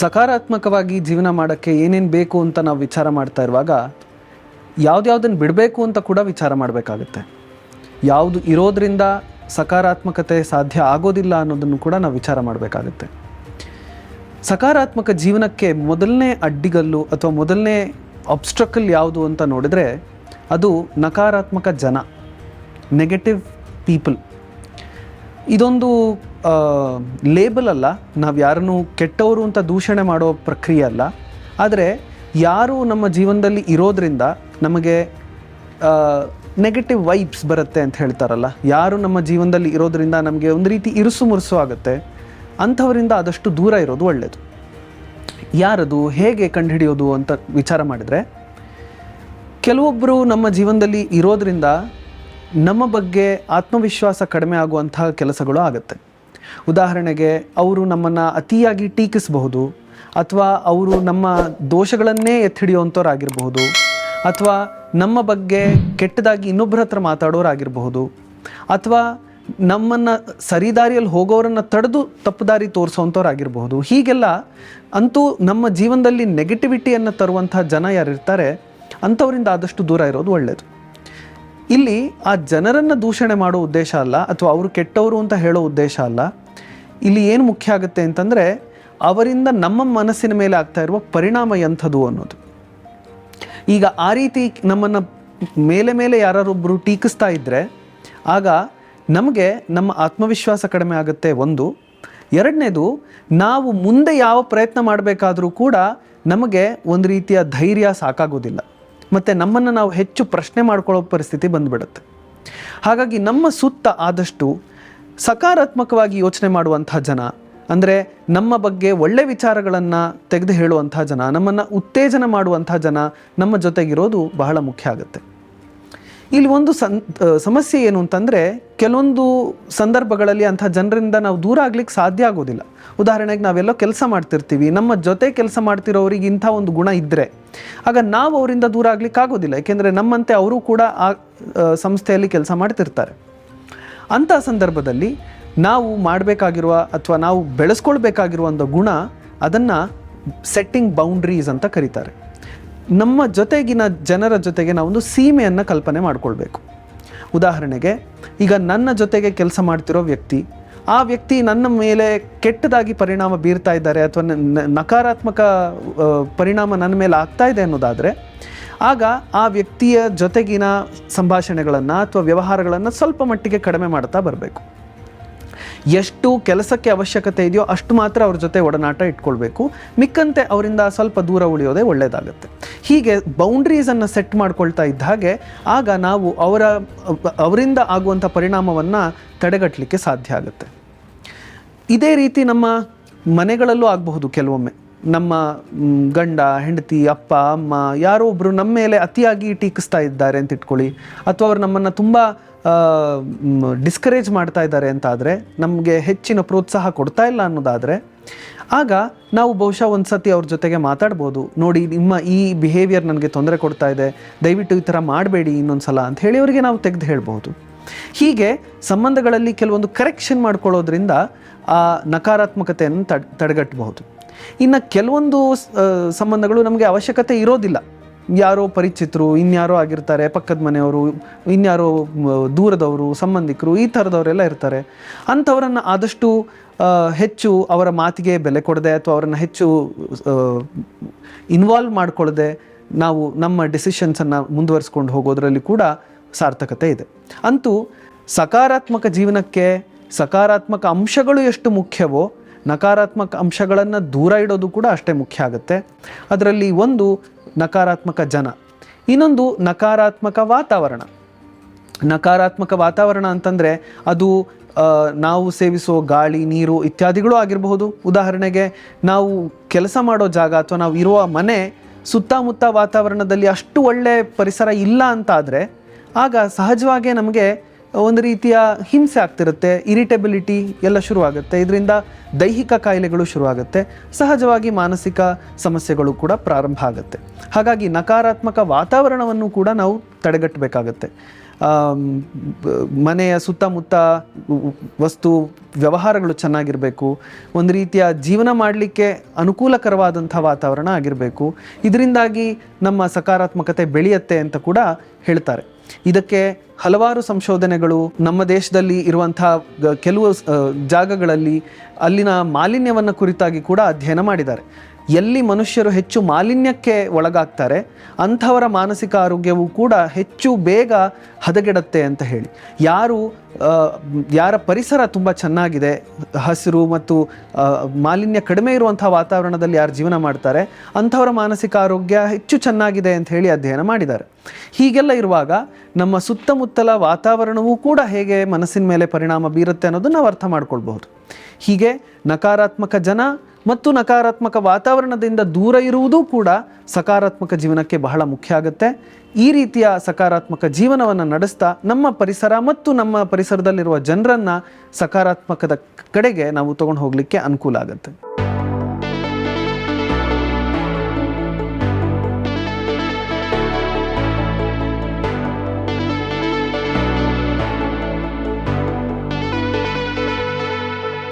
ಸಕಾರಾತ್ಮಕವಾಗಿ ಜೀವನ ಮಾಡೋಕ್ಕೆ ಏನೇನು ಬೇಕು ಅಂತ ನಾವು ವಿಚಾರ ಮಾಡ್ತಾ ಇರುವಾಗ ಯಾವ್ದ್ಯಾವ್ದನ್ನು ಬಿಡಬೇಕು ಅಂತ ಕೂಡ ವಿಚಾರ ಮಾಡಬೇಕಾಗತ್ತೆ. ಯಾವುದು ಇರೋದ್ರಿಂದ ಸಕಾರಾತ್ಮಕತೆ ಸಾಧ್ಯ ಆಗೋದಿಲ್ಲ ಅನ್ನೋದನ್ನು ಕೂಡ ನಾವು ವಿಚಾರ ಮಾಡಬೇಕಾಗತ್ತೆ. ಸಕಾರಾತ್ಮಕ ಜೀವನಕ್ಕೆ ಮೊದಲನೇ ಅಡ್ಡಿಗಲ್ಲು ಅಥವಾ ಮೊದಲನೇ ಅಬ್ಸ್ಟ್ರಕಲ್ ಯಾವುದು ಅಂತ ನೋಡಿದರೆ, ಅದು ನಕಾರಾತ್ಮಕ ಜನ ನೆಗೆಟಿವ್ ಪೀಪಲ್ ಇದೊಂದು ಲೇಬಲ್ ಅಲ್ಲ. ನಾವು ಯಾರನ್ನು ಕೆಟ್ಟವರು ಅಂತ ದೂಷಣೆ ಮಾಡೋ ಪ್ರಕ್ರಿಯೆ ಅಲ್ಲ. ಆದರೆ ಯಾರು ನಮ್ಮ ಜೀವನದಲ್ಲಿ ಇರೋದ್ರಿಂದ ನಮಗೆ ನೆಗೆಟಿವ್ ವೈಬ್ಸ್ ಬರುತ್ತೆ ಅಂತ ಹೇಳ್ತಾರಲ್ಲ. ಯಾರು ನಮ್ಮ ಜೀವನದಲ್ಲಿ ಇರೋದ್ರಿಂದ ನಮಗೆ ಒಂದು ರೀತಿ ಇರುಸು ಮುರುಸು ಆಗುತ್ತೆ. ಅಂಥವರಿಂದ ಆದಷ್ಟು ದೂರ ಇರೋದು ಒಳ್ಳೆಯದು ಯಾರದು, ಹೇಗೆ ಕಂಡುಹಿಡಿಯೋದು ಅಂತ ವಿಚಾರ ಮಾಡಿದರೆ ಕೆಲವೊಬ್ಬರು ನಮ್ಮ ಜೀವನದಲ್ಲಿ ಇರೋದ್ರಿಂದ ನಮ್ಮ ಬಗ್ಗೆ ಆತ್ಮವಿಶ್ವಾಸ ಕಡಿಮೆ ಆಗುವಂತಹ ಕೆಲಸಗಳು ಆಗುತ್ತೆ. ಉದಾಹರಣೆಗೆ, ಅವರು ನಮ್ಮನ್ನು ಅತಿಯಾಗಿ ಟೀಕಿಸಬಹುದು, ಅಥವಾ ಅವರು ನಮ್ಮ ದೋಷಗಳನ್ನೇ ಎತ್ತಿಡಿಯುವಂಥವ್ರಾಗಿರಬಹುದು ಅಥವಾ ನಮ್ಮ ಬಗ್ಗೆ ಕೆಟ್ಟದಾಗಿ ಇನ್ನೊಬ್ಬರ ಹತ್ರ ಮಾತಾಡೋರಾಗಿರಬಹುದು, ಅಥವಾ ನಮ್ಮನ್ನು ಸರಿದಾರಿಯಲ್ಲಿ ಹೋಗೋರನ್ನು ತಡೆದು ತಪ್ಪು ದಾರಿ ಹೀಗೆಲ್ಲ ಅಂತೂ ನಮ್ಮ ಜೀವನದಲ್ಲಿ ನೆಗೆಟಿವಿಟಿಯನ್ನು ತರುವಂಥ ಜನ ಯಾರಿರ್ತಾರೆ, ಅಂಥವರಿಂದ ಆದಷ್ಟು ದೂರ ಇರೋದು ಒಳ್ಳೆಯದು ಇಲ್ಲಿ ಆ ಜನರನ್ನು ದೂಷಣೆ ಮಾಡೋ ಉದ್ದೇಶ ಅಲ್ಲ ಅಥವಾ ಅವರು ಕೆಟ್ಟವರು ಅಂತ ಹೇಳೋ ಉದ್ದೇಶ ಅಲ್ಲ. ಇಲ್ಲಿ ಏನು ಮುಖ್ಯ ಆಗುತ್ತೆ ಅಂತಂದರೆ ಅವರಿಂದ ನಮ್ಮ ಮನಸ್ಸಿನ ಮೇಲೆ ಆಗ್ತಾ ಇರುವ ಪರಿಣಾಮ ಎಂಥದ್ದು ಅನ್ನೋದು. ಈಗ ಆ ರೀತಿ ನಮ್ಮನ್ನು ಮೇಲೆ ಮೇಲೆ ಯಾರೊಬ್ಬರು ಟೀಕಿಸ್ತಾ ಇದ್ದರೆ ಆಗ ನಮಗೆ ನಮ್ಮ ಆತ್ಮವಿಶ್ವಾಸ ಕಡಿಮೆ ಆಗುತ್ತೆ ಒಂದು. ಎರಡನೇದು, ನಾವು ಮುಂದೆ ಯಾವ ಪ್ರಯತ್ನ ಮಾಡಬೇಕಾದರೂ ಕೂಡ ನಮಗೆ ಒಂದು ರೀತಿಯ ಧೈರ್ಯ ಸಾಕಾಗೋದಿಲ್ಲ. ಮತ್ತು ನಮ್ಮನ್ನು ನಾವು ಹೆಚ್ಚು ಪ್ರಶ್ನೆ ಮಾಡ್ಕೊಳ್ಳೋ ಪರಿಸ್ಥಿತಿ ಬಂದುಬಿಡುತ್ತೆ. ಹಾಗಾಗಿ ನಮ್ಮ ಸುತ್ತ ಆದಷ್ಟು ಸಕಾರಾತ್ಮಕವಾಗಿ ಯೋಚನೆ ಮಾಡುವಂಥ ಜನ, ಅಂದರೆ ನಮ್ಮ ಬಗ್ಗೆ ಒಳ್ಳೆ ವಿಚಾರಗಳನ್ನು ತೆಗೆದು ಹೇಳುವಂಥ ಜನ, ನಮ್ಮನ್ನು ಉತ್ತೇಜನ ಮಾಡುವಂಥ ಜನ ನಮ್ಮ ಜೊತೆಗಿರೋದು ಬಹಳ ಮುಖ್ಯ ಆಗುತ್ತೆ. ಇಲ್ಲಿ ಒಂದು ಸನ್ ಸಮಸ್ಯೆ ಏನು ಅಂತಂದರೆ ಕೆಲವೊಂದು ಸಂದರ್ಭಗಳಲ್ಲಿ ಅಂಥ ಜನರಿಂದ ನಾವು ದೂರ ಆಗ್ಲಿಕ್ಕೆ ಸಾಧ್ಯ ಆಗೋದಿಲ್ಲ. ಉದಾಹರಣೆಗೆ ನಾವೆಲ್ಲೋ ಕೆಲಸ ಮಾಡ್ತಿರ್ತೀವಿ, ನಮ್ಮ ಜೊತೆ ಕೆಲಸ ಮಾಡ್ತಿರೋರಿಗೆ ಇಂಥ ಒಂದು ಗುಣ ಇದ್ದರೆ ಆಗ ನಾವು ಅವರಿಂದ ದೂರ ಆಗ್ಲಿಕ್ಕೆ ಆಗೋದಿಲ್ಲ, ಏಕೆಂದರೆ ನಮ್ಮಂತೆ ಅವರು ಕೂಡ ಆ ಸಂಸ್ಥೆಯಲ್ಲಿ ಕೆಲಸ ಮಾಡ್ತಿರ್ತಾರೆ. ಅಂಥ ಸಂದರ್ಭದಲ್ಲಿ ನಾವು ಮಾಡಬೇಕಾಗಿರುವ ಅಥವಾ ನಾವು ಬೆಳೆಸ್ಕೊಳ್ಬೇಕಾಗಿರುವ ಗುಣ ಅದನ್ನು ಸೆಟ್ಟಿಂಗ್ ಬೌಂಡ್ರೀಸ್ ಅಂತ ಕರೀತಾರೆ. ನಮ್ಮ ಜೊತೆಗಿನ ಜನರ ಜೊತೆಗೆ ನಾವೊಂದು ಸೀಮೆಯನ್ನು ಕಲ್ಪನೆ ಮಾಡಿಕೊಳ್ಬೇಕು. ಉದಾಹರಣೆಗೆ, ಈಗ ನನ್ನ ಜೊತೆಗೆ ಕೆಲಸ ಮಾಡ್ತಿರೋ ವ್ಯಕ್ತಿ, ಆ ವ್ಯಕ್ತಿ ನನ್ನ ಮೇಲೆ ಕೆಟ್ಟದಾಗಿ ಪರಿಣಾಮ ಬೀರ್ತಾ ಇದ್ದಾರೆ ಅಥವಾ ನಕಾರಾತ್ಮಕ ಪರಿಣಾಮ ನನ್ನ ಮೇಲೆ ಆಗ್ತಾ ಇದೆ ಅನ್ನೋದಾದರೆ, ಆಗ ಆ ವ್ಯಕ್ತಿಯ ಜೊತೆಗಿನ ಸಂಭಾಷಣೆಗಳನ್ನು ಅಥವಾ ವ್ಯವಹಾರಗಳನ್ನು ಸ್ವಲ್ಪ ಮಟ್ಟಿಗೆ ಕಡಿಮೆ ಮಾಡ್ತಾ ಬರಬೇಕು. ಎಷ್ಟು ಕೆಲಸಕ್ಕೆ ಅವಶ್ಯಕತೆ ಇದೆಯೋ ಅಷ್ಟು ಮಾತ್ರ ಅವ್ರ ಜೊತೆ ಒಡನಾಟ ಇಟ್ಕೊಳ್ಬೇಕು. ಮಿಕ್ಕಂತೆ ಅವರಿಂದ ಸ್ವಲ್ಪ ದೂರ ಉಳಿಯೋದೇ ಒಳ್ಳೆಯದಾಗುತ್ತೆ ಹೀಗೆ ಬೌಂಡ್ರೀಸನ್ನು ಸೆಟ್ ಮಾಡ್ಕೊಳ್ತಾ ಇದ್ದ ಹಾಗೆ ಆಗ ನಾವು ಅವರ, ಅವರಿಂದ ಆಗುವಂಥ ಪರಿಣಾಮವನ್ನು ತಡೆಗಟ್ಟಲಿಕ್ಕೆ ಸಾಧ್ಯ ಆಗುತ್ತೆ. ಇದೇ ರೀತಿ ನಮ್ಮ ಮನೆಗಳಲ್ಲೂ ಆಗಬಹುದು ಕೆಲವೊಮ್ಮೆ. ನಮ್ಮ ಗಂಡ, ಹೆಂಡತಿ, ಅಪ್ಪ, ಅಮ್ಮ, ಯಾರೋ ಒಬ್ಬರು ನಮ್ಮ ಮೇಲೆ ಅತಿಯಾಗಿ ಟೀಕಿಸ್ತಾ ಇದ್ದಾರೆ ಅಂತ ಇಟ್ಕೊಳ್ಳಿ. ಅಥವಾ ಅವರು ನಮ್ಮನ್ನು ತುಂಬ ಡಿಸ್ಕರೇಜ್ ಮಾಡ್ತಾ ಇದ್ದಾರೆ ಅಂತ ಆದರೆ ನಮಗೆ ಹೆಚ್ಚಿನ ಪ್ರೋತ್ಸಾಹ ಕೊಡ್ತಾ ಇಲ್ಲ ಅನ್ನೋದಾದರೆ, ಆಗ ನಾವು ಬಹುಶಃ ಒಂದು ಸತಿ ಅವ್ರ ಜೊತೆಗೆ ಮಾತಾಡ್ಬೋದು. ನೋಡಿ, ನಿಮ್ಮ ಈ ಬಿಹೇವಿಯರ್ ನನಗೆ ತೊಂದರೆ ಕೊಡ್ತಾ ಇದೆ. ದಯವಿಟ್ಟು ಈ ಥರ ಮಾಡಬೇಡಿ ಇನ್ನೊಂದು ಸಲ ಅಂತ ಹೇಳಿ ಅವರಿಗೆ ನಾವು ತೆಗೆದು ಹೇಳ್ಬೋದು. ಹೀಗೆ ಸಂಬಂಧಗಳಲ್ಲಿ ಕೆಲವೊಂದು ಕರೆಕ್ಷನ್ ಮಾಡ್ಕೊಳ್ಳೋದ್ರಿಂದ, ಆ ನಕಾರಾತ್ಮಕತೆಯನ್ನು ತಡ್ ತಡೆಗಟ್ಟಬಹುದು ಇನ್ನು ಕೆಲವೊಂದು ಸಂಬಂಧಗಳು ನಮಗೆ ಅವಶ್ಯಕತೆ ಇರೋದಿಲ್ಲ. ಯಾರೋ ಪರಿಚಿತರು, ಇನ್ಯಾರೋ ಆಗಿರ್ತಾರೆ, ಪಕ್ಕದ ಮನೆಯವರು, ಇನ್ಯಾರೋ ದೂರದವರು, ಸಂಬಂಧಿಕರು, ಈ ಥರದವರೆಲ್ಲ ಇರ್ತಾರೆ. ಅಂಥವರನ್ನು ಆದಷ್ಟು ಹೆಚ್ಚು ಅವರ ಮಾತಿಗೆ ಬೆಲೆ ಕೊಡದೆ ಅಥವಾ ಅವರನ್ನು ಹೆಚ್ಚು ಇನ್ವಾಲ್ವ್ ಮಾಡಿಕೊಳ್ಳದೆ ನಾವು ನಮ್ಮ ಡಿಸಿಷನ್ಸನ್ನು ಮುಂದುವರಿಸ್ಕೊಂಡು ಹೋಗೋದರಲ್ಲಿ ಕೂಡ ಸಾರ್ಥಕತೆ ಇದೆ. ಅಂತೂ ಸಕಾರಾತ್ಮಕ ಜೀವನಕ್ಕೆ ಸಕಾರಾತ್ಮಕ ಅಂಶಗಳು ಎಷ್ಟು ಮುಖ್ಯವೋ ನಕಾರಾತ್ಮಕ ಅಂಶಗಳನ್ನು ದೂರ ಇಡೋದು ಕೂಡ ಅಷ್ಟೇ ಮುಖ್ಯ ಆಗುತ್ತೆ. ಅದರಲ್ಲಿ ಒಂದು ನಕಾರಾತ್ಮಕ ಜನ, ಇನ್ನೊಂದು ನಕಾರಾತ್ಮಕ ವಾತಾವರಣ. ನಕಾರಾತ್ಮಕ ವಾತಾವರಣ ಅಂತಂದರೆ ಅದು ನಾವು ಸೇವಿಸೋ ಗಾಳಿ, ನೀರು ಇತ್ಯಾದಿಗಳು ಆಗಿರಬಹುದು. ಉದಾಹರಣೆಗೆ ನಾವು ಕೆಲಸ ಮಾಡೋ ಜಾಗ ಅಥವಾ ನಾವು ಇರುವ ಮನೆ ಸುತ್ತಮುತ್ತ ವಾತಾವರಣದಲ್ಲಿ ಅಷ್ಟು ಒಳ್ಳೆ ಪರಿಸರ ಇಲ್ಲ ಅಂತಾದರೆ, ಆಗ ಸಹಜವಾಗೇ ನಮಗೆ ಒಂದು ರೀತಿಯ ಹಿಂಸೆ ಆಗ್ತಿರುತ್ತೆ ಇರಿಟೆಬಿಲಿಟಿ ಎಲ್ಲ ಶುರುವಾಗುತ್ತೆ. ಇದರಿಂದ ದೈಹಿಕ ಕಾಯಿಲೆಗಳು ಶುರುವಾಗುತ್ತೆ. ಸಹಜವಾಗಿ ಮಾನಸಿಕ ಸಮಸ್ಯೆಗಳು ಕೂಡ ಪ್ರಾರಂಭ ಆಗುತ್ತೆ. ಹಾಗಾಗಿ ನಕಾರಾತ್ಮಕ ವಾತಾವರಣವನ್ನು ಕೂಡ ನಾವು ತಡೆಗಟ್ಟಬೇಕಾಗತ್ತೆ. ಮನೆಯ ಸುತ್ತಮುತ್ತ ವಸ್ತು ವ್ಯವಹಾರಗಳು ಚೆನ್ನಾಗಿರಬೇಕು. ಒಂದು ರೀತಿಯ ಜೀವನ ಮಾಡಲಿಕ್ಕೆ ಅನುಕೂಲಕರವಾದಂಥ ವಾತಾವರಣ ಆಗಿರಬೇಕು. ಇದರಿಂದಾಗಿ ನಮ್ಮ ಸಕಾರಾತ್ಮಕತೆ ಬೆಳೆಯುತ್ತೆ ಅಂತ ಕೂಡ ಹೇಳ್ತಾರೆ. ಇದಕ್ಕೆ ಹಲವಾರು ಸಂಶೋಧನೆಗಳು ನಮ್ಮ ದೇಶದಲ್ಲಿ ಇರುವಂತಹ ಕೆಲವು ಜಾಗಗಳಲ್ಲಿ ಅಲ್ಲಿನ ಮಾಲಿನ್ಯವನ್ನು ಕುರಿತಾಗಿ ಕೂಡ ಅಧ್ಯಯನ ಮಾಡಿದ್ದಾರೆ. ಎಲ್ಲಿ ಮನುಷ್ಯರು ಹೆಚ್ಚು ಮಾಲಿನ್ಯಕ್ಕೆ ಒಳಗಾಗ್ತಾರೆ, ಅಂಥವರ ಮಾನಸಿಕ ಆರೋಗ್ಯವು ಕೂಡ ಹೆಚ್ಚು ಬೇಗ ಹದಗೆಡುತ್ತೆ ಅಂತ ಹೇಳಿ. ಯಾರು ಯಾರ ಪರಿಸರ ತುಂಬ ಚೆನ್ನಾಗಿದೆ, ಹಸಿರು ಮತ್ತು ಮಾಲಿನ್ಯ ಕಡಿಮೆ ಇರುವಂಥ ವಾತಾವರಣದಲ್ಲಿ ಯಾರು ಜೀವನ ಮಾಡ್ತಾರೆ, ಅಂಥವರ ಮಾನಸಿಕ ಆರೋಗ್ಯ ಹೆಚ್ಚು ಚೆನ್ನಾಗಿದೆ ಅಂತ ಹೇಳಿ ಅಧ್ಯಯನ ಮಾಡಿದ್ದಾರೆ. ಹೀಗೆಲ್ಲ ಇರುವಾಗ ನಮ್ಮ ಸುತ್ತಮುತ್ತಲ ವಾತಾವರಣವೂ ಕೂಡ ಹೇಗೆ ಮನಸ್ಸಿನ ಮೇಲೆ ಪರಿಣಾಮ ಬೀರುತ್ತೆ ಅನ್ನೋದನ್ನು ನಾವು ಅರ್ಥ ಮಾಡ್ಕೊಳ್ಬಹುದು. ಹೀಗೆ ನಕಾರಾತ್ಮಕ ಜನ ಮತ್ತು ನಕಾರಾತ್ಮಕ ವಾತಾವರಣದಿಂದ ದೂರ ಇರುವುದೂ ಕೂಡ ಸಕಾರಾತ್ಮಕ ಜೀವನಕ್ಕೆ ಬಹಳ ಮುಖ್ಯ ಆಗುತ್ತೆ. ಈ ರೀತಿಯ ಸಕಾರಾತ್ಮಕ ಜೀವನವನ್ನು ನಡೆಸ್ತಾ ನಮ್ಮ ಪರಿಸರ ಮತ್ತು ನಮ್ಮ ಪರಿಸರದಲ್ಲಿರುವ ಜನರನ್ನು ಸಕಾರಾತ್ಮಕದ ಕಡೆಗೆ ನಾವು ತೊಗೊಂಡು ಹೋಗಲಿಕ್ಕೆ ಅನುಕೂಲ ಆಗುತ್ತೆ.